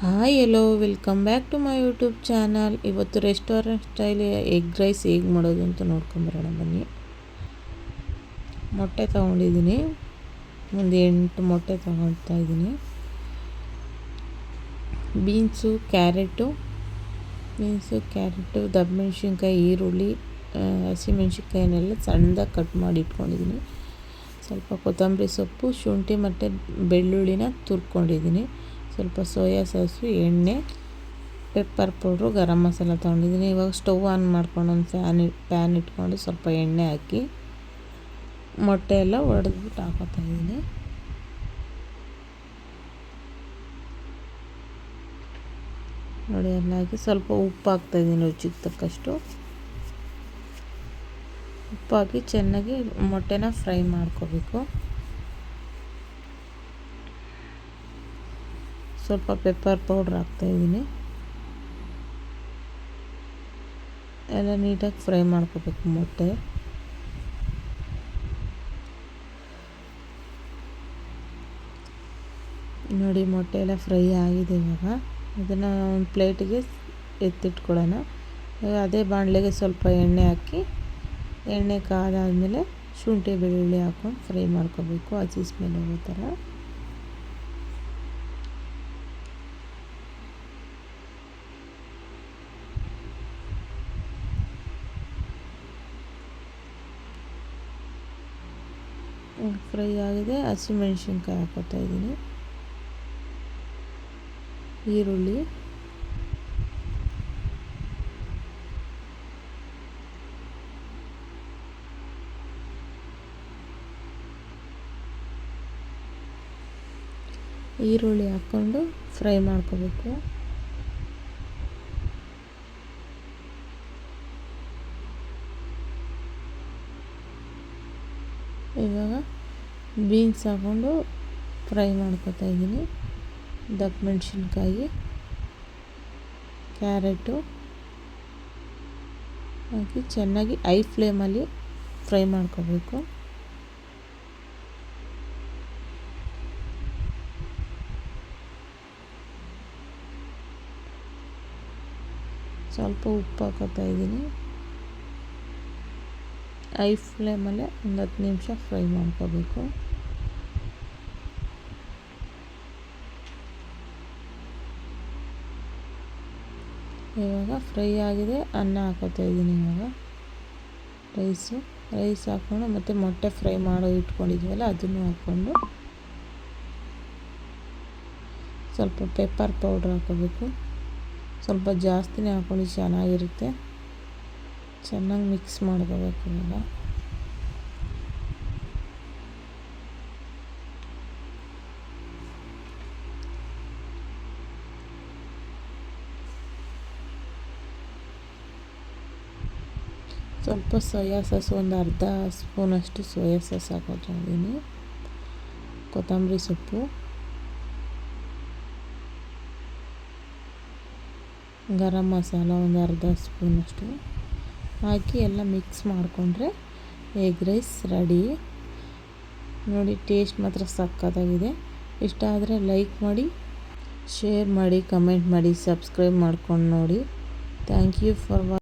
Hi hello welcome back to my YouTube channel ಇವತ್ತು restaurant style egg rice ಹೇಗೆ ಮಾಡೋದು ಅಂತ ನೋಡ್ಕೊಂಬರೋಣ ಬನ್ನಿ. ಮೊಟ್ಟೆ ತೊಗೊಂಡಿದ್ದೀನಿ. ಒಂದು ಎಂಟು ಮೊಟ್ಟೆ ತೊಗೊಳ್ತಾ ಇದ್ದೀನಿ. Beans, carrot. ಬೀನ್ಸು, ಕ್ಯಾರೆಟು ಮೆಣಸಿನ್ಕಾಯಿ, ಈರುಳ್ಳಿ ಹಸಿಮೆಣ್ಸಿನ್ಕಾಯಿನೆಲ್ಲ ಸಣ್ಣದಾಗಿ ಕಟ್ ಮಾಡಿ ಇಟ್ಕೊಂಡಿದ್ದೀನಿ. ಸ್ವಲ್ಪ ಕೊತ್ತಂಬರಿ ಸೊಪ್ಪು, ಶುಂಠಿ ಮತ್ತು ಬೆಳ್ಳುಳ್ಳಿನ ತುರ್ಕೊಂಡಿದ್ದೀನಿ. ಸ್ವಲ್ಪ ಸೋಯಾ ಸಾಸು, ಎಣ್ಣೆ ಪೆಪ್ಪರ್ ಪೌಡ್ರು ಗರಂ ಮಸಾಲ ತೊಗೊಂಡಿದ್ದೀನಿ. ಇವಾಗ ಸ್ಟವ್ ಆನ್ ಮಾಡ್ಕೊಂಡು ಒಂದು ಫ್ಯಾನ್ ಪ್ಯಾನ್ ಇಟ್ಕೊಂಡು ಸ್ವಲ್ಪ ಎಣ್ಣೆ ಹಾಕಿ ಮೊಟ್ಟೆ ಎಲ್ಲ ಒಡೆದ್ಬಿಟ್ಟು ಹಾಕೋತಾ ಇದ್ದೀನಿ. ನೋಡಿ ಎಲ್ಲ ಹಾಕಿ ಸ್ವಲ್ಪ ಉಪ್ಪು ಹಾಕ್ತಾಯಿದ್ದೀನಿ ರುಚಿಗೆ ತಕ್ಕಷ್ಟು. ಉಪ್ಪು ಹಾಕಿ ಚೆನ್ನಾಗಿ ಮೊಟ್ಟೆನ ಫ್ರೈ ಮಾಡ್ಕೋಬೇಕು. ಸ್ವಲ್ಪ ಪೆಪ್ಪರ್ ಪೌಡ್ರ್ ಹಾಕ್ತಾಯಿದ್ದೀನಿ ಎಲ್ಲ ನೀಟಾಗಿ ಫ್ರೈ ಮಾಡ್ಕೋಬೇಕು ಮೊಟ್ಟೆ. ನೋಡಿ ಮೊಟ್ಟೆ ಎಲ್ಲ ಫ್ರೈ ಆಗಿದೆ ಇವಾಗ. ಅದನ್ನು ಒಂದು ಪ್ಲೇಟಿಗೆ ಎತ್ತಿಟ್ಕೊಳ್ಳೋಣ. ಅದೇ ಬಾಣಲೆಗೆ ಸ್ವಲ್ಪ ಎಣ್ಣೆ ಹಾಕಿ, ಎಣ್ಣೆ ಕಾದಾದಮೇಲೆ ಶುಂಠಿ ಬೆಳ್ಳುಳ್ಳಿ ಹಾಕ್ಕೊಂಡು ಫ್ರೈ ಮಾಡ್ಕೋಬೇಕು. ಹಸಿ ಸ್ಮೆಲ್ ಹೋಗೋ ಥರ. ಫ್ರೈ ಆಗಿದೆ. ಹಸಿಮೆಣ್ಸಿನ್ಕಾಯಿ ಹಾಕೋತಾ ಇದ್ದೀನಿ. ಈರುಳ್ಳಿ. ಈರುಳ್ಳಿ ಹಾಕ್ಕೊಂಡು ಫ್ರೈ ಮಾಡ್ಕೋಬೇಕು. ಇವಾಗ ಬೀನ್ಸ್ ಹಾಕ್ಕೊಂಡು ಫ್ರೈ ಮಾಡ್ಕೊತಾ ಇದ್ದೀನಿ. ದಪ್ಪ ಮೆಣಸಿನ್ಕಾಯಿ, ಕ್ಯಾರೆಟು ಹಾಕಿ ಚೆನ್ನಾಗಿ ಐ ಫ್ಲೇಮಲ್ಲಿ ಫ್ರೈ ಮಾಡ್ಕೋಬೇಕು. ಸ್ವಲ್ಪ ಉಪ್ಪು ಹಾಕೋತಾ ಇದ್ದೀನಿ. ಐ ಫ್ಲೇಮಲ್ಲೇ ಒಂದು ಹತ್ತು ನಿಮಿಷ ಫ್ರೈ ಮಾಡ್ಕೋಬೇಕು. ಇವಾಗ ಫ್ರೈ ಆಗಿದೆ, ಅನ್ನ ಹಾಕೋತಾ ಇದ್ದೀನಿ ಇವಾಗ. ರೈಸು, ರೈಸ್ ಹಾಕ್ಕೊಂಡು ಮತ್ತು ಮೊಟ್ಟೆ ಫ್ರೈ ಮಾಡೋ ಇಟ್ಕೊಂಡಿದ್ವಲ್ಲ, ಅದನ್ನು ಹಾಕ್ಕೊಂಡು ಸ್ವಲ್ಪ ಪೆಪ್ಪರ್ ಪೌಡ್ರ್ ಹಾಕೋಬೇಕು. ಸ್ವಲ್ಪ ಜಾಸ್ತಿನೇ ಹಾಕ್ಕೊಂಡು ಚೆನ್ನಾಗಿರುತ್ತೆ. ಚೆನ್ನಾಗಿ ಮಿಕ್ಸ್ ಮಾಡ್ಕೋಬೇಕು ಇವಾಗ. ಸ್ವಲ್ಪ ಸೋಯಾ ಸಾಸ್ ಒಂದು ಅರ್ಧ ಸ್ಪೂನಷ್ಟು ಸೋಯಾ ಸಾಸ್ ಹಾಕೋತಾ ಇದ್ದೀನಿ. ಕೊತ್ತಂಬರಿ ಸೊಪ್ಪು. ಗರಂ ಮಸಾಲ ಒಂದು ಅರ್ಧ ಸ್ಪೂನಷ್ಟು ಹಾಕಿ ಎಲ್ಲ ಮಿಕ್ಸ್ ಮಾಡಿಕೊಂಡ್ರೆ ಎಗ್ ರೈಸ್ ರೆಡಿ. ನೋಡಿ ಟೇಸ್ಟ್ ಮಾತ್ರ ಸಕ್ಕತ್ತಾಗಿದೆ ಇಷ್ಟ ಆದರೆ ಲೈಕ್ ಮಾಡಿ, ಶೇರ್ ಮಾಡಿ, ಕಮೆಂಟ್ ಮಾಡಿ, ಸಬ್ಸ್ಕ್ರೈಬ್ ಮಾಡ್ಕೊಂಡು ನೋಡಿ. ಥ್ಯಾಂಕ್ ಯು ಫಾರ್ ವಾ